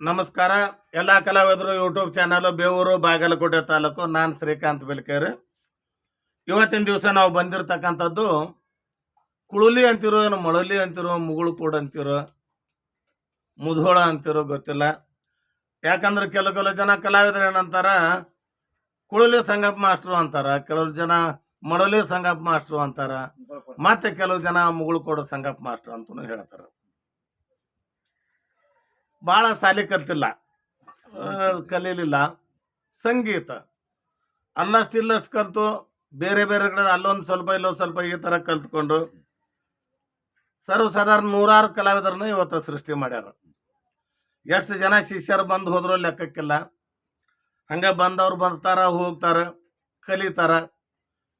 ನಮಸ್ಕಾರ. ಎಲ್ಲ ಕಲಾವಿದರು ಯೂಟ್ಯೂಬ್ ಚಾನಲು ಬೇವೂರು, ಬಾಗಲಕೋಟೆ ತಾಲೂಕು, ನಾನು ಶ್ರೀಕಾಂತ್ ಬೆಲ್ಕೇರಿ. ಇವತ್ತಿನ ದಿವಸ ನಾವು ಬಂದಿರತಕ್ಕಂಥದ್ದು ಕುಳುಲಿ ಅಂತಿರೋ ಏನು ಮೊಳಲಿ ಅಂತಿರೋ ಮುಗುಳು ಕೂಡ ಅಂತಿರೋ, ಮುಧೋಳ ಅಂತಿರೋ ಗೊತ್ತಿಲ್ಲ. ಯಾಕಂದ್ರೆ ಕೆಲವು ಕೆಲವು ಜನ ಕಲಾವಿದರು ಏನಂತಾರ, ಕುಳುಲಿ ಸಂಗಪ್ಪ ಮಾಸ್ಟ್ರು ಅಂತಾರ, ಕೆಲವು ಜನ ಮೊಳಲಿ ಸಂಗಪ್ಪ ಮಾಸ್ಟ್ರು ಅಂತಾರ, ಮತ್ತೆ ಕೆಲವು ಜನ ಮುಗುಳು ಕೂಡ ಸಂಗಪ್ಪ ಮಾಸ್ಟ್ರು ಅಂತಲೂ ಹೇಳ್ತಾರ. ಭಾಳ ಸಾಲಿ ಕಲ್ತಿಲ್ಲ. ಕಲೀಲಿಲ್ಲ. ಸಂಗೀತ. ಅಲ್ಲಷ್ಟು ಇಲ್ಲಷ್ಟು ಕಲಿತು ಬೇರೆ ಬೇರೆ ಕಡೆ ಅಲ್ಲೊಂದು ಸ್ವಲ್ಪ ಇಲ್ಲೊಂದು ಸ್ವಲ್ಪ ಈ ಥರ ಕಲ್ತ್ಕೊಂಡು ಸರ್ವಸಾಧಾರಣ ನೂರಾರು ಕಲಾವಿದರನ್ನ ಇವತ್ತು ಸೃಷ್ಟಿ ಮಾಡ್ಯಾರ. ಎಷ್ಟು ಜನ ಶಿಷ್ಯರು ಬಂದು ಹೋದ್ರು ಲೆಕ್ಕಕ್ಕಿಲ್ಲ. ಹಂಗೆ ಬಂದವ್ರು ಬರ್ತಾರೆ, ಹೋಗ್ತಾರೆ, ಕಲಿತಾರ.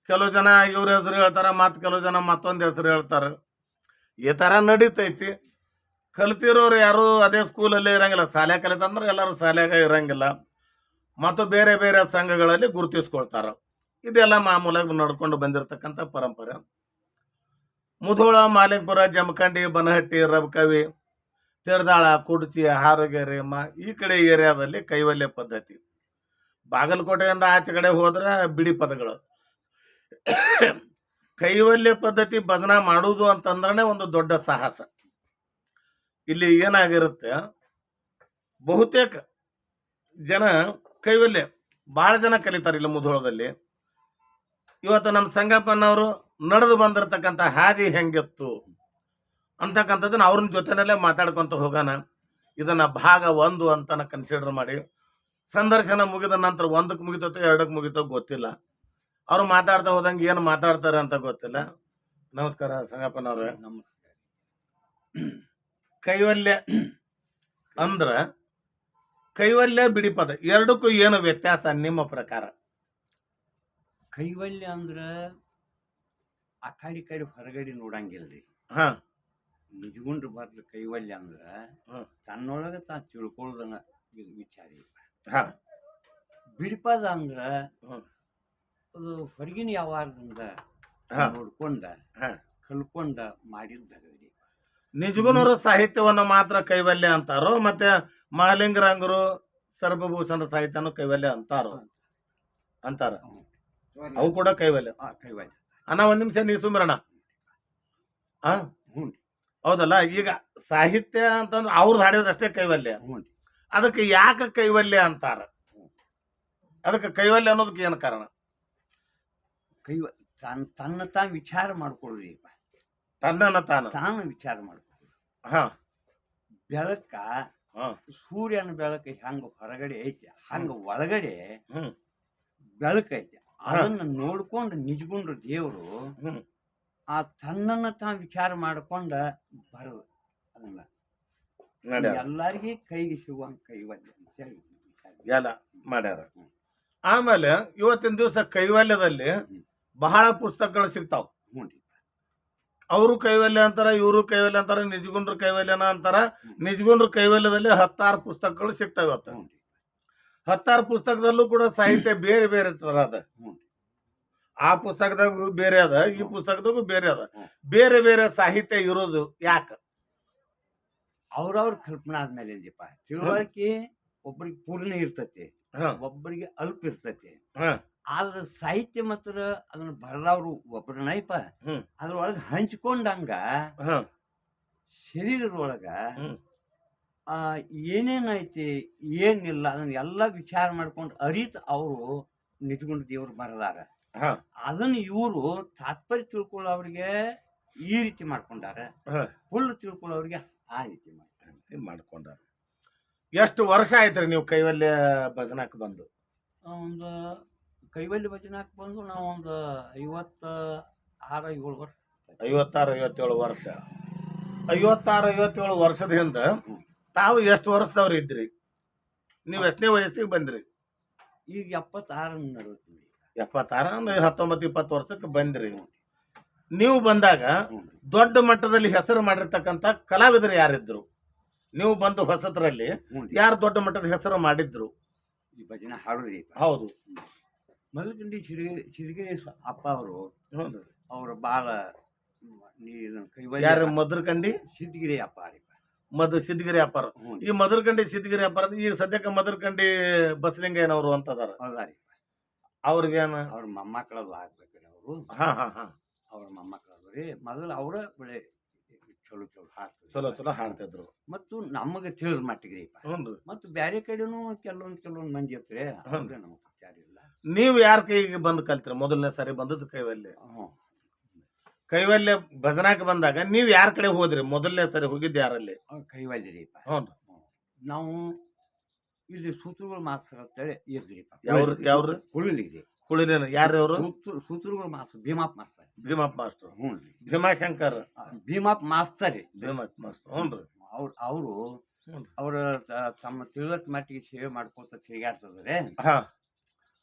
ಕೆಲವು ಜನ ಇವ್ರ ಹೆಸರು ಹೇಳ್ತಾರೆ, ಮತ್ತು ಕೆಲವು ಜನ ಮತ್ತೊಂದು ಹೆಸರು ಹೇಳ್ತಾರೆ. ಈ ಥರ ನಡೀತೈತಿ. ಕಲ್ತಿರೋರು ಯಾರು ಅದೇ ಸ್ಕೂಲಲ್ಲಿ ಇರಂಗಿಲ್ಲ. ಶಾಲೆ ಕಲಿತಂದ್ರೆ ಎಲ್ಲರೂ ಶಾಲ್ಯಾಗ ಇರಂಗಿಲ್ಲ. ಮತ್ತು ಬೇರೆ ಬೇರೆ ಸಂಘಗಳಲ್ಲಿ ಗುರುತಿಸ್ಕೊಳ್ತಾರೆ. ಇದೆಲ್ಲ ಮಾಮೂಲಾಗಿ ನಡ್ಕೊಂಡು ಬಂದಿರತಕ್ಕಂಥ ಪರಂಪರೆ. ಮುಧೋಳ, ಮಾಲಿಂಗಪುರ, ಜಮಖಂಡಿ, ಬನಹಟ್ಟಿ, ರಬಕವಿ, ತಿರ್ದಾಳ, ಕುಡ್ಚಿ, ಹಾರಗೆರೆ, ಮಾ ಈ ಕಡೆ ಏರಿಯಾದಲ್ಲಿ ಕೈವಲ್ಯ ಪದ್ಧತಿ. ಬಾಗಲಕೋಟೆಯಿಂದ ಆಚೆ ಕಡೆ ಹೋದ್ರೆ ಬಿಡಿ ಪದಗಳು. ಕೈವಲ್ಯ ಪದ್ಧತಿ ಭಜನಾ ಮಾಡುವುದು ಅಂತಂದ್ರೆ ಒಂದು ದೊಡ್ಡ ಸಾಹಸ. ಇಲ್ಲಿ ಏನಾಗಿರುತ್ತೆ? ಬಹುತೇಕ ಜನ ಕೈವಲ್ಯ ಭಾಳ ಜನ ಕಲಿತಾರೆ ಇಲ್ಲಿ ಮುಧೋಳದಲ್ಲಿ. ಇವತ್ತು ನಮ್ಮ ಸಂಗಪ್ಪನವರು ನಡೆದು ಬಂದಿರತಕ್ಕಂಥ ಹಾದಿ ಹೆಂಗಿತ್ತು ಅಂತಕ್ಕಂಥದ್ದನ್ನ ಅವ್ರನ್ನ ಜೊತೆನಲ್ಲೇ ಮಾತಾಡ್ಕೊತ ಹೋಗೋಣ. ಇದನ್ನ ಭಾಗ ಒಂದು ಅಂತ ಕನ್ಸಿಡರ್ ಮಾಡಿ. ಸಂದರ್ಶನ ಮುಗಿದ ನಂತರ ಒಂದಕ್ಕೆ ಮುಗಿತೋ ಎರಡಕ್ಕೆ ಮುಗಿತೋ ಗೊತ್ತಿಲ್ಲ. ಅವ್ರು ಮಾತಾಡ್ತಾ ಹೋದಂಗೆ ಏನು ಮಾತಾಡ್ತಾರೆ ಅಂತ ಗೊತ್ತಿಲ್ಲ. ನಮಸ್ಕಾರ ಸಂಗಪ್ಪನವ್ರೆ. ಕೈವಲ್ಯ ಅಂದ್ರ ಕೈವಲ್ಯ ಬಿಡಿ ಪದ ಎರಡಕ್ಕೂ ಏನು ವ್ಯತ್ಯಾಸ ನಿಮ್ಮ ಪ್ರಕಾರ ಕೈವಲ್ಯ ಅಂದ್ರ ಆ ಕಡೆ ಕಡೆ ಹೊರಗಡೆ ನೋಡಂಗಿಲ್ರಿ ಹಾ ನಿಜಗುಂಡ್ರ ಬರ್ಲಿ ಕೈವಲ್ಯ ಅಂದ್ರ. ತನ್ನೊಳಗ ತಾ ತಿಳ್ಕೊಳ್ಳೋದನ್ನ ಇದು ವಿಚಾರ. ಹಾ ಬಿಡಿಪದ ಅಂದ್ರ. ಅದು ಹೊರಗಿನ ಯಾವಾರದಿಂದ ಹಾ. ನೋಡ್ಕೊಂಡ ಕಲ್ಕೊಂಡ ಕಲ್ಕೊಂಡ ಮಾಡಿದ್ದಗರಿ ನಿಜಗುಣರ ಸಾಹಿತ್ಯವನ್ನು ಮಾತ್ರ ಕೈವಲ್ಯ ಅಂತಾರೋ ಮತ್ತೆ ಮಹಾಲಿಂಗರಂಗರು ಸರ್ವಭೂಷಣ ಸಾಹಿತ್ಯನು ಕೈವಲ್ಯ ಅಂತಾರೋ? ಅಂತಾರ. ಅವು ಕೂಡ ಕೈವಲ್ಯ. ಕೈವಲ್ಯ. ಅಣ್ಣ ಒಂದ್ ನಿಮಿಷ ನೀ ಸುಮ್ರಣ ಆ? ಹೌದಲ್ಲ ಈಗ ಸಾಹಿತ್ಯ ಅಂತಂದ್ರೆ ಅವ್ರದ್ದು ಹಾಡಿದ್ರಷ್ಟೇ ಕೈವಲ್ಯ. ಅದಕ್ಕೆ ಯಾಕೆ ಕೈವಲ್ಯ ಅಂತಾರ? ಅದಕ್ಕೆ ಕೈವಲ್ಯ ಅನ್ನೋದಕ್ಕೆ ಏನು ಕಾರಣ? ಕೈವ ತನ್ನ ತನ್ನ ತಾ ವಿಚಾರ ಮಾಡ್ಕೊಳ್ರಿ. ತನ್ನನ್ನ ತಾನು. ತಾನು ವಿಚಾರ ಮಾಡು. ಹಾ. ಬೆಳಕ ಹಾ. ಸೂರ್ಯನ ಬೆಳಕ ಹೆಂಗ ಹೊರಗಡೆ ಐತಿ ಹಂಗ ಒಳಗಡೆ ಹ್ಮ್. ಬೆಳಕೈತಿ ಐತಿ. ಅದನ್ನ ನೋಡ್ಕೊಂಡು ನಿಜಗುಂಡ್ರ ದೇವರು ಆ ತನ್ನನ್ನ ತಾ ವಿಚಾರ ಮಾಡ್ಕೊಂಡ ಬರ ಅದನ್ನ. ಎಲ್ಲಾರ್ಗಿ ಕೈಗೆ ಸಿಗುವಂಗ ಕೈವಲ್ಯ ಅಂತ ಹೇಳಿ ಎಲ್ಲ ಮಾಡ್ಯಾರ. ಆಮೇಲೆ ಇವತ್ತಿನ ದಿವಸ ಕೈವಲ್ಯದಲ್ಲಿ ಬಹಳ ಪುಸ್ತಕಗಳು ಸಿಗ್ತಾವ. ಹ್ಞೂ ಅವರು ಕೈವಲ್ಯ ಅಂತಾರ ಇವರು ಕೈವಲ್ಯ ಅಂತಾರ ನಿಜಗುಂಡ್ರ ಕೈವಲ್ಯನ ಅಂತಾರ. ನಿಜಗುಂಡ್ರ ಕೈವಲ್ಯದಲ್ಲಿ ಹತ್ತಾರು ಪುಸ್ತಕಗಳು ಸಿಗ್ತವೆ ಇವತ್ತು ಹತ್ತಾರು ಪುಸ್ತಕದಲ್ಲೂ ಕೂಡ ಸಾಹಿತ್ಯ ಬೇರೆ ಬೇರೆ ತರ ಅದ. ಆ ಪುಸ್ತಕದಾಗೂ ಬೇರೆ ಅದ ಈ ಪುಸ್ತಕದಾಗೂ ಬೇರೆ ಅದ. ಬೇರೆ ಬೇರೆ ಸಾಹಿತ್ಯ ಇರೋದು ಯಾಕ? ಅವ್ರವ್ರ ಕಲ್ಪನಾ ಆದ್ಮೇಲೆ ತಿಳುವಳಿಕೆ ಒಬ್ಬರಿಗೆ ಪೂರ್ಣ ಇರ್ತತಿ. ಒಬ್ಬರಿಗೆ ಅಲ್ಪ ಇರ್ತೈತಿ. ಆದ್ರೆ ಸಾಹಿತ್ಯ ಮಾತ್ರ ಅದನ್ನ ಬರದವ್ರು ಒಬ್ಬರ ನೈಪ ಅದ್ರೊಳಗ ಹಂಚ್ಕೊಂಡಂಗ ಹ, ಶರೀರದೊಳಗ. ಆ ಏನೇನೈತಿ ಏನಿಲ್ಲ ಅದನ್ನ ಎಲ್ಲ ವಿಚಾರ ಮಾಡ್ಕೊಂಡು ಅರಿತ ಅವರು ನಿಂತ್ಕೊಂಡು ದೇವ್ರು ಬರದಾರ. ಹ, ಅದನ್ನ ಇವರು ತಾತ್ಪರ್ಯ ತಿಳ್ಕೊಳ್ಳೋರಿಗೆ ಈ ರೀತಿ ಮಾಡ್ಕೊಂಡಾರ. ಹುಲ್ಲು ತಿಳ್ಕೊಳ್ಳೋರಿಗೆ ಆ ರೀತಿ ಮಾಡ್ಕೊಂಡಾರ. ಎಷ್ಟು ವರ್ಷ ಆಯ್ತ್ರಿ ನೀವು ಕೈವಲ್ಯ ಭಜನಕ್ಕೆ ಬಂದು? ಒಂದು ಕೈವಲ್ಯ ಭಜನಾಕ್ ಬಂದು ನಾವು ಒಂದು ಐವತ್ತ ಆರ ಏಳು ವರ್ಷ ಐವತ್ತಾರು ಐವತ್ತೇಳು ವರ್ಷ. ಐವತ್ತಾರು ಐವತ್ತೇಳು ವರ್ಷದ ಹಿಂದೆ ತಾವು ಎಷ್ಟು ವರ್ಷದವ್ರು ಇದ್ರಿ? ನೀವು ಎಷ್ಟನೇ ವಯಸ್ಸಿಗೆ ಬಂದ್ರಿ? ಈಗ ಎಪ್ಪತ್ತಾರು ನಡೀತೀವಿ ಎಪ್ಪತ್ತಾರ ಅಂದ್ರೆ ಹತ್ತೊಂಬತ್ತು ಇಪ್ಪತ್ತು ವರ್ಷಕ್ಕೆ ಬಂದ್ರಿ. ನೀವು ಬಂದಾಗ ದೊಡ್ಡ ಮಟ್ಟದಲ್ಲಿ ಹೆಸರು ಮಾಡಿರ್ತಕ್ಕಂಥ ಕಲಾವಿದರು ಯಾರಿದ್ರು? ನೀವು ಬಂದು ಹೊಸತರಲ್ಲಿ ಯಾರು ದೊಡ್ಡ ಮಟ್ಟದ ಹೆಸರು ಮಾಡಿದ್ರು? ಈ ಭಜನೆ ಹಾಡುದ್ರಿ ಹೌದು. ಮಲ್ಲಕಂಡಿ ಚಿರಿಗೆ ಚಿರಿಗೆ ಅಪ್ಪ ಅವರು ಹೌದು ಅವರು ಭಾಳ ಯಾರು ಮಧುರಕಂಡಿ? ಸಿದ್ಧಗಿರಿ ಅಪ್ಪ ರೀ. ಮದ್ ಸಿದ್ಧಗಿರಿ ಈ ಮಧುರಕಂಡಿ ಸಿದ್ಧಗಿರಿ ಅಪ್ಪ ಈಗ ಸದ್ಯಕ್ಕೆ ಮಧುರಕಂಡಿ ಬಸಲಿಂಗಯ್ಯನವರು ಅಂತ ಅದಾರ ಹೌದಾರಿ ಅವ್ರಿಗೇನ? ಅವ್ರ ಮೊಮ್ಮಕ್ಕಳದು ಅವರು. ಹಾಂ ಹಾಂ ಹಾಂ. ಅವ್ರ ಮೊಮ್ಮಕ್ಕಳದು ರೀ. ಮೊದಲು ಅವರ ಬೆಳೆ ಚಲೋ ಚಲೋ ಹಾಡ್ತಾರೆ ಚಲೋ ಚಲೋ ಹಾಡ್ತಿದ್ರು. ಮತ್ತು ನಮಗೆ ತಿಳಿದ ಮಟ್ಟಿಗೆ ರೀ ಹ್ಞೂ ಮತ್ತು ಬೇರೆ ಕಡೆನೂ ಕೆಲವೊಂದು ಕೆಲವೊಂದು ಮಂದಿ ಇರ್ತಾರೆ. ಅಂದ್ರೆ ನಮಗೆ ವಿಚಾರ ಇಲ್ಲ. ನೀವು ಯಾರ ಕೈಗೆ ಬಂದು ಕಲ್ತ್ರಿ? ಮೊದಲನೇ ಸಾರಿ ಬಂದದ್ದು ಕೈವಲ್ಯ. ಹ್ಞೂ. ಕೈವಲ್ಯ ಭಜನಾಕ್ ಬಂದಾಗ ನೀವು ಯಾರ ಕಡೆ ಹೋದ್ರಿ? ಮೊದಲನೇ ಸಾರಿ ಹೋಗಿದ್ದು ಯಾರಲ್ಲಿ? ಕೈವಲ್ಯ ರೀ ಹ್ಞೂ ನಾವು ಇಲ್ಲಿ ಸೂತ್ರಗಳು ಮಾಸ್ತರ್ ಅಂತೇಳಿ ಇರ್ಲಿ ಯಾವ್ರು ಯಾವ್ರು? ಕುಳಿಲಿದೆ ಕುಳಿನ ಯಾರ್ಯವರು ಸೂತ್ರಗಳು master Bhimapp master Bhimappa master. ಹ್ಞೂ ರೀ. ಭೀಮಾಶಂಕರ್. ಭೀಮಾಪ್ ಮಾಸ್ತರ್ ರೀ. ಭೀಮಪ್ಪ ಮಾಸ್ಟರ್. ಹ್ಞೂ ಅವ್ರು ಅವರು ಅವ್ರ ಅವರ ತಮ್ಮ ತಿಳಿದ ಮಟ್ಟಿಗೆ ಸೇವೆ ಮಾಡ್ಕೊತ ತಿರುಗಾಡ್ತದ್ರೆ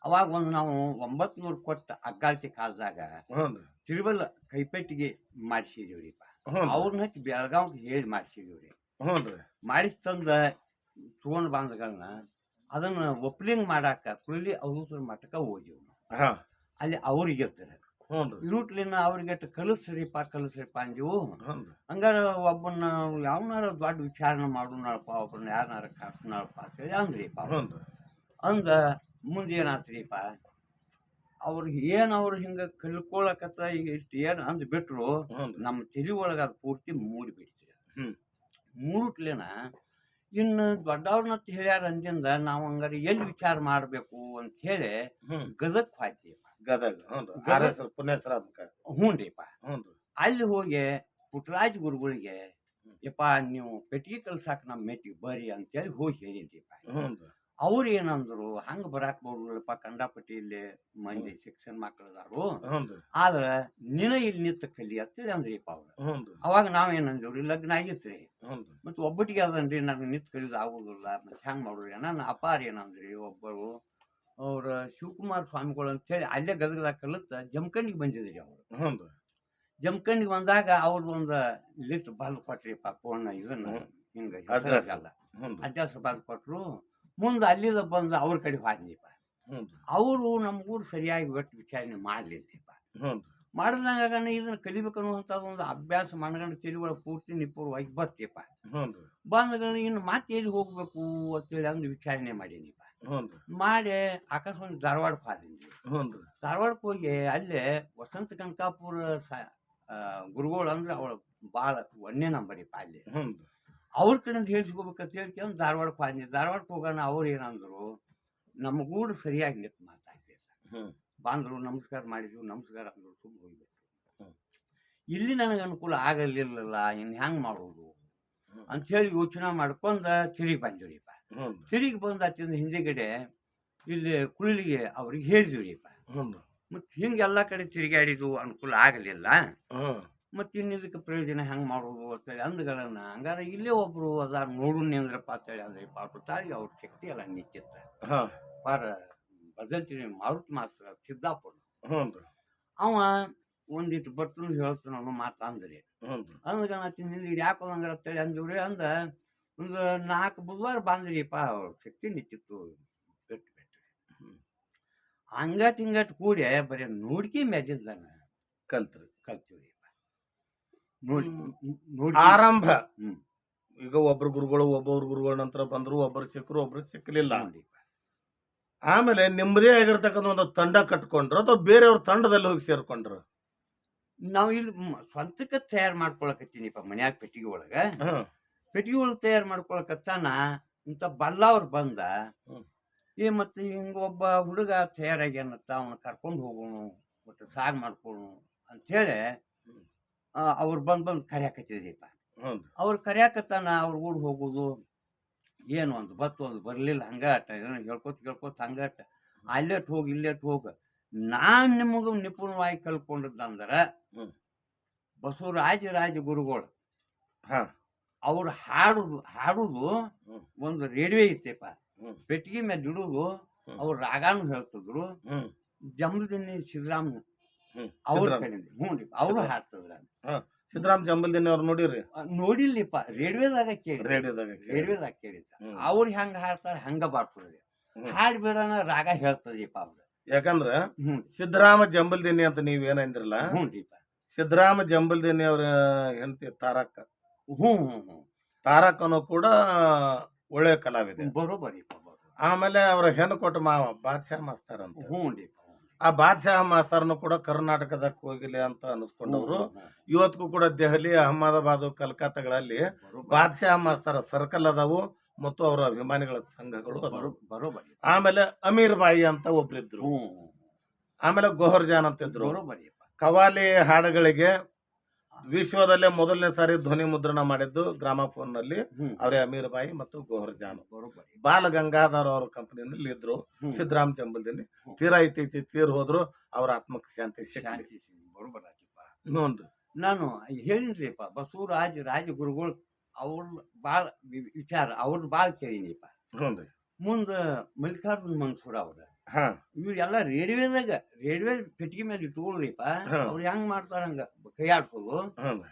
ಅವಾಗ ಒಂದು ನಾವು ಒಂಬತ್ತು ನೂರು ಕೊಟ್ಟ ಅಗ್ಗಾಲ್ತಿ ಕಾಲದಾಗ ಹ್ಞೂ ತಿರುವಲ್ಲ ಕೈಪೆಟ್ಟಿಗೆ ಮಾಡಿಸಿದೀವ್ರಿಪ್ಪ. ಅವ್ರನ್ನ ಹಚ್ಚಿ ಬೆಳಗಾವ್ಗೆ ಹೇಳಿ ಮಾಡಿಸಿದೀವ್ರಿ. ಹ್ಞೂ ರೀ. ಮಾಡಿಸಿ ತಂದ ತಗೊಂಡ್ ಬಂದಗಳನ್ನ ಅದನ್ನು ಒಪ್ಲಿಂಗ್ ಮಾಡಾಕ ಕುಳ್ಳಿ ಅವಧೂತರ ಮಠಕ್ಕೆ ಹೋಗಿವ್ ನಾವು. ಹಾ. ಅಲ್ಲಿ ಅವ್ರಿಗೆ ಇರ್ತಾರೆ. ಇರುಟ್ಲಿನ ಅವ್ರಿಗೆ ಕಲಿಸ್ರಿಪ್ಪ ಕಲಿಸ್ರಿಪ್ಪ ಅಂದೀವು ಹಂಗಾರ ಒಬ್ಬನ ಯಾವನಾರ ದೊಡ್ಡ ವಿಚಾರಣೆ ಮಾಡೋಣಪ್ಪ ಒಬ್ಬನ ಯಾರನ್ನಾರ ಕರ್ಸೋಣಪ್ಪ ಅಂತೇಳಿ ಅಂದ್ರಿಪ್ಪ ಅಂದ ಮುಂದೆ ಏನಾತ್ರಿಪ್ಪ ಅವ್ರಿಗೆ ಏನು ಅವ್ರು ಹಿಂಗೆ ಕಲ್ಕೊಳಕತ್ತ ಈಗ ಇಷ್ಟು ಏನು ಅಂದ್ ಬಿಟ್ರು ನಮ್ಮ ತಲೆ ಒಳಗೆ ಅದು ಪೂರ್ತಿ ಮೂಡಿ ಬಿಡ್ತೀವಿ. ಮೂರುಟ್ಲೇನ ಇನ್ನು ದೊಡ್ಡವ್ರನ್ನ ಹೇಳ್ಯಾರ ಅಂದಿಂದ ನಾವು ಹಂಗಾರೆ ಎಲ್ಲಿ ವಿಚಾರ ಮಾಡಬೇಕು ಅಂತ ಹೇಳಿ ಗದಗ್ ಹಾಕಿ ಹೋಯ್ತೀವಿ ಗದಗ ಹ್ಞೂ ಹ್ಞೂನ್ರಿಪ್ಪ ಹ್ಞೂ ಅಲ್ಲಿ ಹೋಗಿ ಪುಟ್ರಾಜ್ ಗುರುಗಳಿಗೆ ಯಪ್ಪ ನೀವು ಪೆಟ್ಟಿಗೆ ಕಲ್ಸಾಕ ನಮ್ಮ ಮೆಟ್ಟಿಗೆ ಬರ್ರಿ ಅಂತೇಳಿ ಹೋಗಿ ಹೇಳಿದ್ರಿಪ್ಪ ಹ್ಞೂ ಅವ್ರು ಏನಂದ್ರು ಹಂಗ ಬರಾಕ್ ಬರೋಲ್ಲಪ್ಪ ಕಂಡಾಪಟ್ಟಿ ಇಲ್ಲಿ ಮಂದಿ ಶಿಕ್ಷಣ ಮಕ್ಕಳದಾರು ಹ್ಞೂ ಆದ್ರ ನಿನ ಇಲ್ಲಿ ನಿಂತ ಕಲಿ ಅಂತೇಳಿ ಅಂದ್ರಿಪ್ಪ ಅವ್ರು. ಹ್ಞೂ ನಾವ್ ಅವಾಗ ನಾವೇನಂದೇವ್ರಿ ಲಗ್ನ ಆಗಿತ್ರಿ. ಹ್ಞೂ ಮತ್ತೆ ಒಬ್ಬಟ್ಟಿಗೆ ಅದನ್ರಿ ನನಗೆ ನಿಂತು ಕಲಿಯೋದು ಆಗೋದಿಲ್ಲ ಮತ್ತು ಹೆಂಗೆ ಮಾಡೋರಿ ನನ್ನ ಅಪಾರ ಏನಂದ್ರಿ ಒಬ್ಬರು ಅವ್ರ ಶಿವಕುಮಾರ್ ಸ್ವಾಮಿಗಳು ಅಂತೇಳಿ ಅಲ್ಲೇ ಗದಗದಾಗ ಕಲಿತ ಜಮಖಂಡಿಗೆ ಬಂದಿದ್ರಿ ಅವರು. ಹ್ಞೂ ಜಮಖಂಡಿಗೆ ಬಂದಾಗ ಅವ್ರದ್ದು ಒಂದು ಲಿಸ್ಟ್ ಬಾಲ್ ಕೊಟ್ರಿಪ್ಪ ಫೋನ್ ಇದನ್ನ. ಹಿಂಗೆ ಅಡ್ರೆಸ್ ಬಲ್ ಕೊಟ್ರು. ಮುಂದೆ ಅಲ್ಲಿಂದ ಬಂದು ಅವ್ರ ಕಡೆ ಹೋದ್ನಿಪ್ಪ. ಅವರು ನಮಗೂ ಸರಿಯಾಗಿ ಒಟ್ಟು ವಿಚಾರಣೆ ಮಾಡಲಿಲ್ಲಪ್ಪ ಮಾಡಿದಾಗ ಇದನ್ನ ಕಲಿಬೇಕು ಅನ್ನುವಂಥದ್ದು ಒಂದು ಅಭ್ಯಾಸ ಮನಗಂಡು ತಿಳಿ ಒಳಗೆ ಪೂರ್ತಿ ನಿಪುಣವಾಗಿ ಹೋಗಿ ರೀ ಬಂದಗಳು ಇನ್ನು ಮತ್ತೆ ಎಲ್ಲಿ ಹೋಗ್ಬೇಕು ಅಂತೇಳಿ ಅಂದು ವಿಚಾರಣೆ ಮಾಡೀನಿಪ್ಪ. ಮಾಡಿ ಆಕಾಶವಾಣಿ ಧಾರವಾಡಕ್ಕೆ ಧಾರವಾಡ ರೀ ಧಾರವಾಡಕ್ಕೆ ಹೋಗಿ ಅಲ್ಲೇ ವಸಂತ ಕನಕಾಪುರ ಗುರುಗಳು ಅಂದ್ರೆ ಅವಳ ಭಾಳ ಒಂದೇ ನಂಬರಿಪ್ಪ ಅಲ್ಲಿ. ಅವ್ರ ಕಡೆಯಿಂದ ಹೇಳ್ಸ್ಕೋಬೇಕಂತ ಹೇಳ್ಕೊಂಡು ಧಾರವಾಡಕ್ಕೆ ಹೋದ್ನಿ ಧಾರವಾಡಕ್ಕೆ ಹೋಗೋಣ ಅವ್ರು ಏನಂದ್ರು ನಮಗೂಡು ಸರಿಯಾಗಿ ನಿಂತು ಮಾತಾಡ್ತಿಲ್ಲ. ಹ್ಞೂ ಬಂದರು ನಮಸ್ಕಾರ ಮಾಡಿದ್ರು ನಮಸ್ಕಾರ ಅಂದ್ರು ಸುಮ್ಮನೆ ಹೋಗ್ಬೇಕು. ಇಲ್ಲಿ ನನಗೆ ಅನುಕೂಲ ಆಗಲಿಲ್ಲಲ್ಲ ಇನ್ನು ಹೆಂಗೆ ಮಾಡೋದು? ಅಂತ ಅಂಥೇಳಿ ಯೋಚನೆ ಮಾಡ್ಕೊಂಡು ತಿರುಗಿ ಬಂದಿವ್ರಿಪ್ಪ ತಿರುಗಿ ಬಂದ ಅತ್ತಿಂದ ಹಿಂದೆಗಡೆ ಇಲ್ಲಿ ಕುಳಿಲಿಗೆ ಅವ್ರಿಗೆ ಹೇಳಿದ್ವಿರಿಪ್ಪ ಮತ್ತು ಹಿಂಗೆ ಎಲ್ಲ ಕಡೆ ತಿರುಗಾಡಿದ್ದು ಅನುಕೂಲ ಆಗಲಿಲ್ಲ? ಮತ್ತು ಇನ್ನಿದಕ್ಕೆ ಪ್ರಯೋಜನ ಹೆಂಗೆ ಮಾಡೋದು ಅಂತೇಳಿ ಅಂದ್ಗಳನ್ನ ಹಂಗಾರೆ ಇಲ್ಲೇ ಒಬ್ಬರು ಅದಾರ ನೋಡು ಅಂದ್ರಪ್ಪ ಅಂತೇಳಿ ಅಂದ್ರೆ ಪಾಪ ತಾಳಿ ಅವ್ರ ಶಕ್ತಿ ಎಲ್ಲ ಹಾಂ. ಪಾರ ಭದ್ರತಿನಿ ಮಾರುತಿ ಮಾಸ್ತರ ಸಿದ್ದಾಪುರ. ಅವ ಒಂದಿಟ್ಟು ಬರ್ತನು ಹೇಳ್ತಾನ ಅನ್ನೋ ಮಾತು ಅಂದ್ರಿ. ಹ್ಞೂ ರೀ ಅಂದ್ಗ ನಾ ಅಂತ ಯಾಕೆ ಹಂಗಾರ ಅಂತೇಳಿ ಅಂದ್ರಿ ಅಂದ ಒಂದು ನಾಲ್ಕು ಬುಧವಾರ ಬಂದ್ರಿಪ್ಪ ಅವ್ರ ಶಕ್ತಿ ನಿಚ್ಚಿತ್ತು ಬಿಟ್ಟು ಬಿಟ್ಟು. ಹಂಗಟ್ ಹಿಂಗಟ್ ಕೂಡಿ ಬರೀ ನೋಡ್ಕಿ ಮ್ಯಾಜಿದ್ದಾನ ಕಲ್ತ್ರಿ. ನೋಡಿ ಆರಂಭ. ಈಗ ಒಬ್ರು ಗುರುಗಳು ಒಬ್ಬೊಬ್ರು ಗುರುಗಳ ನಂತರ ಬಂದ್ರು ಒಬ್ಬರು ಸಿಕ್ಕರು ಒಬ್ರು ಸಿಕ್ಕಲಿಲ್ಲ. ಆಮೇಲೆ ನಿಮ್ಮದೇ ಆಗಿರ್ತಕ್ಕಂಥ ಒಂದು ತಂಡ ಕಟ್ಕೊಂಡ್ರು ಅಥವಾ ಬೇರೆಯವ್ರ ತಂಡದಲ್ಲಿ ಹೋಗಿ ಸೇರ್ಕೊಂಡ್ರು? ನಾವು ಇಲ್ಲಿ ಸ್ವಂತಕ್ಕೆ ತಯಾರು ಮಾಡ್ಕೊಳಕತ್ತೀನಿಪ್ಪ ಮನ್ಯಾಗ ಪೆಟ್ಟಿಗೆ ಒಳಗೆ. ಪೆಟ್ಟಿಗೆ ಒಳಗೆ ತಯಾರು ಮಾಡ್ಕೊಳಕತ್ತಾನ ಇಂಥ ಬಲ್ಲವ್ರು ಬಂದ. ಏ ಮತ್ತೆ ಹಿಂಗ ಒಬ್ಬ ಹುಡುಗ ತಯಾರಾಗ್ಯಾನತ್ತ ಅವನ ಕರ್ಕೊಂಡು ಹೋಗೋಣ ಒಟ್ಟು ಸಾಗ್ ಮಾಡ್ಕೊಳ್ಳೋಣ ಅಂಥೇಳಿ ಹ್ಮ್. ಅವ್ರು ಬಂದು ಬಂದು ಕರ್ಯಾಕತ್ತಿದ್ರಿಪ್ಪ ಹ್ಮ್ ಅವ್ರು ಕರ್ಯಾಕತ್ತಾನ ಅವ್ರ ಊರು ಹೋಗೋದು ಏನು ಒಂದು ಬತ್ತು ಒಂದು ಬರಲಿಲ್ಲ ಹಂಗಾಟ ಏನೋ ಹೇಳ್ಕೊತ ಹೇಳ್ಕೊತ ಹಂಗಾಟ. ಅಲ್ಲೇಟ್ ಹೋಗಿ ಇಲ್ಲೇಟ್ ಹೋಗ. ನಾನು ನಿಮಗೆ ನಿಪುಣವಾಗಿ ಕಲ್ಕೊಂಡದಂದ್ರೆ ಹ್ಮ್. ಬಸವರಾಜ ರಾಜ ಗುರುಗಳು ಹಾ. ಅವ್ರು ಹಾಡುದು ಹಾಡುದು ಒಂದು ರೇಡಿಯೋ ಇತ್ತಪ್ಪ ಹ್ಮ್. ಪೆಟ್ಟಿಗೆ ಮೇಲೆ ಇಡುದು. ಅವ್ರು ರಾಗಾನು ಹೇಳ್ತಿದ್ರು. ಜಮದನಿ ಹ್ಮ್ ಅವ್ರ ಕಡೆಯಿಂದ. ಹ್ಞೂ ರೀ ಅವರು. ಹಾಡ್ತಿದ್ರ ಸಿದ್ದರಾಮ್ ಜಂಬಲ್ದಿನ ಅವ್ರು ನೋಡಿರಿ. ನೋಡಿಲ್ಲಿಪ್ಪ ರೇಡಿಯೋದಾಗ ಕೇಳಿ ರೇಡಿಯೋದಾಗ ರೇಡಿಯೋದಾಗ ಕೇಳಿ. ಅವ್ರು ಹೆಂಗ ಹಾಡ್ತಾರೆ ಹಂಗ ಬಾಡ್ತದ್ರಿ ಹ್ಮ್. ಹಾಡ್ ಬಿಡೋಣ ರಾಗ ಹೇಳ್ತದ್ರಿಪ್ಪ ಅವ್ರು. ಯಾಕಂದ್ರ ಸಿದ್ದರಾಮ ಜಂಬಲ್ದಿನಿ ಅಂತ ನೀವ್ ಏನಂದ್ರಲ್ಲ ಹ್ಞೂ ರೀಪ ಸಿದ್ದರಾಮ ಜಂಬಲ್ದಿನಿ ಅವ್ರ ಹೆಂಡತಿ ತಾರಕ್ಕ ಹ್ಞೂ ಹ್ಞೂ ಹ್ಞೂ. ತಾರಕನು ಕೂಡ ಒಳ್ಳೆ ಕಲಾವಿದೆ. ಬರೋಬರಿಪ್ಪ ಬರೋಬರಿ. ಆಮೇಲೆ ಅವರ ಹೆಣ್ಣು ಕೊಟ್ಟ ಮಾವ ಬಾದ್ಶಾ ಮಾಸ್ತಾರಂತ ಅಂತ. ಹ್ಞೂ ರೀ ಆ ಬಾದ್ಶಾಹ ಮಾಸ್ತರ್ನು ಕೂಡ ಕರ್ನಾಟಕದಕ್ಕೆ ಹೋಗಿಲ್ಲ ಅಂತ ಅನಿಸ್ಕೊಂಡವರು. ಇವತ್ತಿಗೂ ಕೂಡ ದೆಹಲಿ ಅಹಮದಾಬಾದ್ ಕಲ್ಕತ್ತಾಗಳಲ್ಲಿ ಬಾದ್ಶಾಹ ಮಾಸ್ತರ ಸರ್ಕಲ್ ಅದಾವು ಮತ್ತು ಅವರ ಅಭಿಮಾನಿಗಳ ಸಂಘಗಳು ಬರೋಬರಿ. ಆಮೇಲೆ ಅಮೀರ್ ಬಾಯಿ ಅಂತ ಒಬ್ರಿದ್ರು. ಆಮೇಲೆ ಗೊಹರ್ ಜಾನ್ ಅಂತ ಇದ್ರು. ಬರೋಬರಿಯಪ್ಪ. ಕವಾಲಿ ಹಾಡುಗಳಿಗೆ ವಿಶ್ವದಲ್ಲೇ ಮೊದಲನೇ ಸಾರಿ ಧ್ವನಿ ಮುದ್ರಣ ಮಾಡಿದ್ದು ಗ್ರಾಮಫೋನ್ನಲ್ಲಿ ಅವರೇ ಅಮೀರ್ ಬಾಯಿ ಮತ್ತು ಗೋಹರ್ ಜಾನ್. ಬಾಲ ಗಂಗಾಧರ್ ಅವರ ಕಂಪನಿಯಲ್ಲಿ ಇದ್ರು. ಸಿದ್ದರಾಮ್ ಜಂಬಲ್ದಲ್ಲಿ. ಹ್ಮ್. ತೀರಾ ಇತ್ತೀಚೆ ತೀರ್ ಹೋದ್ರು ಅವ್ರ ಆತ್ಮಕ್ಕೆ ಶಾಂತಿ ಶಾಂತಿ ನೋಡ್ರಿ ನಾನು ಹೇಳಿನ್ರಿಪ್ಪ ಬಸವರಾಜ ರಾಜಗುರುಗಳು ಅವ್ರ ಭಾಳ ವಿಚಾರ ಅವ್ರದ್ದು ಭಾಳ ಕೇಳಿನಿಪ್ಪ. ಮುಂದೆ ಮಲ್ಲಿಕಾರ್ಜುನ್ ಮನ್ಸೂರ್ ಅವ್ರ. ಹಾ. ಇವ್ರೆಲ್ಲ ರೇಡಿಯೋದಾಗ ರೇಡಿಯೋ ಪೆಟ್ಟಿಗೆ ಮೇಲೆ ಇಟ್ಕೊಳ್ರಿಪ್ಪ ಹಾ. ಅವ್ರು ಹೆಂಗ್ ಮಾಡ್ತಾರಂಗ ಕೈ ಕೈಯಾಡ್ಸೋದು ಹ್ಞೂನ್ರಿ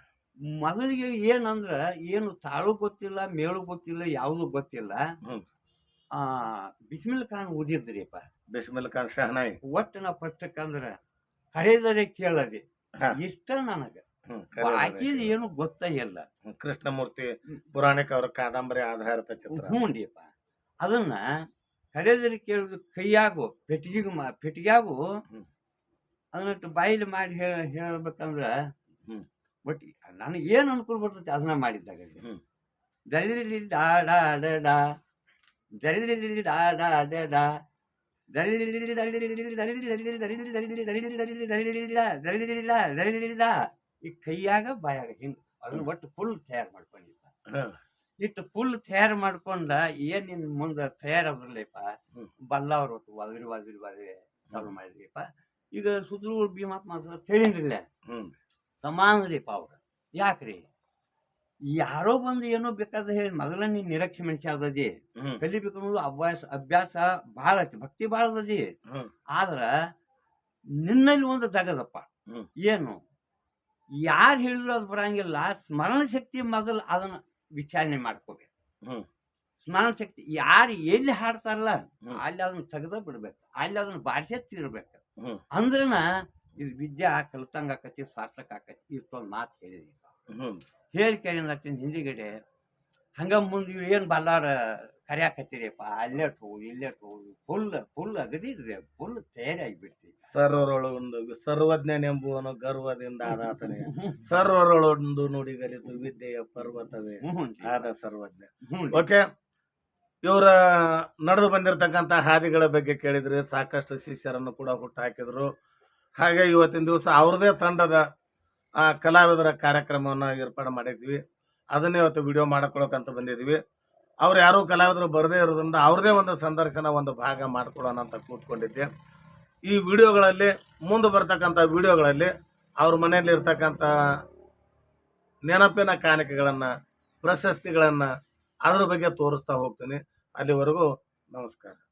ಮೊದಲಿಗೆ ಏನಂದ್ರ ಏನು ತಾಳು ಗೊತ್ತಿಲ್ಲ ಮೇಳು ಗೊತ್ತಿಲ್ಲ ಯಾವುದು ಗೊತ್ತಿಲ್ಲ. ಆ ಬಿಸ್ಮಿಲ್ ಖಾನ್ ಓದಿದ್ರಿಪ್ಪ. ಬಿಸ್ಮಿಲ್ ಖಾನ್ ಶಹನಾಯಿ ಒಟ್ಟು ನಾ ಪಟ್ಟಕ್ಕಂದ್ರ ಕರೆದರೆ ಕೇಳದೆ. ಹಾ. ಇಷ್ಟ ನನಗ. ಹ್ಮ್, ಬಾಕಿದ್ ಏನು ಗೊತ್ತೇ ಇಲ್ಲ. ಹ್ಮ್, ಕೃಷ್ಣಮೂರ್ತಿ ಪುರಾಣಿಕ ಅವರ ಕಾದಂಬರಿ ಆಧಾರಿತ ಚಿತ್ರ. ಹ್ಞೂನ್ರಿಪ್ಪ. ಅದನ್ನ ಕರೆದರೆ ಕೇಳುದು ಕೈಯಾಗು ಪೆಟ್ಟಿಗೆಗೂ ಮಾ ಪೆಟ್ಟಿಗೆಯಾಗು ಹ್ಮ್. ಅದನ್ನ ಬಾಯಿಲಿ ಮಾಡಿ ಹೇಳ ಹೇಳ್ಬೇಕಂದ್ರ. ಬಟ್ ನನಗೆ ಏನು ಅನುಕೂಲ ಬರ್ತೈತಿ ಅದನ್ನ ಮಾಡಿದ್ದಾಗ. ದಲಿಲಿ ಡಾ ಡಾ ಡ ಡಾ ದಲಿಲಿ ಡಾ ಡಾ ಡ ಡಾ ದಲಿಲಿ ದಲಿಲಿ ದಲಿಲಿ ದಲಿಲಿ ದಲಿಲಿ ದಲಿಲಿ ದಲಿಲಿ ದಲಿಲಿ ದಲಿಲಿ ದಲಿಲಿಲ್ಲ ದಲಿಲಿಲ್ಲ ದಲಿಲಿಲ್ಲ ಈ ಕೈಯಾಗ ಬಾಯಾಗ ಹಿಂಗೆ ಅದನ್ನ ಒಟ್ಟು ಫುಲ್ ತಯಾರು ಮಾಡ್ಕೊಂಡಿದ್ದ. ಇಟ್ಟು ಫುಲ್ ತಯಾರು ಮಾಡ್ಕೊಂಡ ಏನ್ ನಿನ್ ಮುಂದೆ ತಯಾರಾದ್ರಲ್ಲಪ್ಪ. ಬಲ್ಲವ್ರು ಹೊತ್ತು ವದ್ರಿ ವದ್ರಿ ವದರಿ ಚಾಲು ಮಾಡಿದ್ರಿಪ್ಪ. ಈಗ ಸುದ್ರುಗಳು ಭೀಮಾತ್ಮ ತಿಳಿನ್ರಿಲ್ಲ ಸಮಾನರಿಪ್ಪ ಅವ್ರು. ಯಾಕ್ರಿ? ಯಾರೋ ಬಂದು ಏನೋ ಬೇಕಾದ ಹೇಳಿ ಮೊದಲ ನೀನ್ ನಿರಕ್ಷೆ ಮನುಷ್ಯ ಆದದಿ ಕಲಿಬೇಕು ಅನ್ನೋದು ಅಭ್ಯಾಸ ಅಭ್ಯಾಸ ಬಹಳ ಐತಿ ಭಕ್ತಿ ಬಹಳ ಅದದಿ ಹ್ಮ್. ಆದ್ರ ನಿನ್ನಲ್ಲಿ ಒಂದು ತಗದಪ್ಪ. ಏನು? ಯಾರು ಹೇಳಿದ್ರು ಅದು ಬರಂಗಿಲ್ಲ. ಸ್ಮರಣ ಶಕ್ತಿ ಮೊದಲು ಅದನ್ನ ವಿಚಾರಣೆ ಮಾಡ್ಕೋಬೇಕು. ಸ್ಮರಣ ಶಕ್ತಿ ಯಾರು ಎಲ್ಲಿ ಹಾಡ್ತಾರಲ್ಲ. ಅಲ್ಲಿ ಅದನ್ನ ತೆಗೆದ ಬಿಡ್ಬೇಕು. ಅಲ್ಲಿ ಅದನ್ನ ಭಾಷೆ ತೀರ್ಬೇಕು. ಅಂದ್ರನ ಇದು ವಿದ್ಯೆ ಕಲ್ತಂಗ ಆಕತಿ ಸಾರ್ಥಕ ಆಕತಿ ಇಷ್ಟೊಂದು ಮಾತು ಹೇಳಿದ್ರಿ ಹ್ಮ್. ಹೇಳಿ ಕೇಳಿದ ಹಿಂದಿಗಡೆ ಹಂಗ ಮುಂದೆ ಏನು ಬಲ್ಲಾರ ಕರ್ಯಾಕತ್ತೀರಿಪ್ಪ ಅಲ್ಲೇ ಹೋಗು ಇಲ್ಲೇ ಹೋಗು ಫುಲ್ ಫುಲ್ ಅಗದಿದ್ರಿ ಫುಲ್ ತಯಾರಿ ಆಗಿಬಿಡ್ತೀವಿ ಸರ್ವರೊಳೊಂದು ಸರ್ವಜ್ಞನೆಂಬುವನು ಗರ್ವದಿಂದ ಆದಾತನೇ ಸರ್ವರೊಳೊಂದು ನುಡಿಗಲಿತು ವಿದ್ಯೆಯ ಪರ್ವತವೇ ಆದ ಸರ್ವಜ್ಞ. ಓಕೆ ಇವರ ನಡೆದು ಬಂದಿರತಕ್ಕಂತ ಹಾದಿಗಳ ಬಗ್ಗೆ ಕೇಳಿದ್ರೆ ಸಾಕಷ್ಟು ಶಿಷ್ಯರನ್ನು ಕೂಡ ಹುಟ್ಟಾಕಿದ್ರು. ಹಾಗೆ ಇವತ್ತಿನ ದಿವಸ ಅವ್ರದೇ ತಂಡದ ಆ ಕಲಾವಿದರ ಕಾರ್ಯಕ್ರಮವನ್ನು ಏರ್ಪಾಡು ಮಾಡಿದ್ವಿ. ಅದನ್ನೇ ಇವತ್ತು ವಿಡಿಯೋ ಮಾಡ್ಕೊಳಕಂತ ಬಂದಿದ್ವಿ. ಅವ್ರು ಯಾರೂ ಕಲಾವಿದರು ಬರದೇ ಇರೋದ್ರಿಂದ ಅವ್ರದೇ ಒಂದು ಸಂದರ್ಶನ ಒಂದು ಭಾಗ ಮಾಡ್ಕೊಳ್ಳೋಣ ಅಂತ ಕೂತ್ಕೊಂಡಿದ್ದೆ. ಈ ವಿಡಿಯೋಗಳಲ್ಲಿ ಮುಂದೆ ಬರ್ತಕ್ಕಂಥ ವಿಡಿಯೋಗಳಲ್ಲಿ ಅವ್ರ ಮನೆಯಲ್ಲಿ ಇರ್ತಕ್ಕಂಥ ನೆನಪಿನ ಕಾಣಿಕೆಗಳನ್ನು, ಪ್ರಶಸ್ತಿಗಳನ್ನು ಅದ್ರ ಬಗ್ಗೆ ತೋರಿಸ್ತಾ ಹೋಗ್ತೀನಿ. ಅಲ್ಲಿವರೆಗೂ ನಮಸ್ಕಾರ.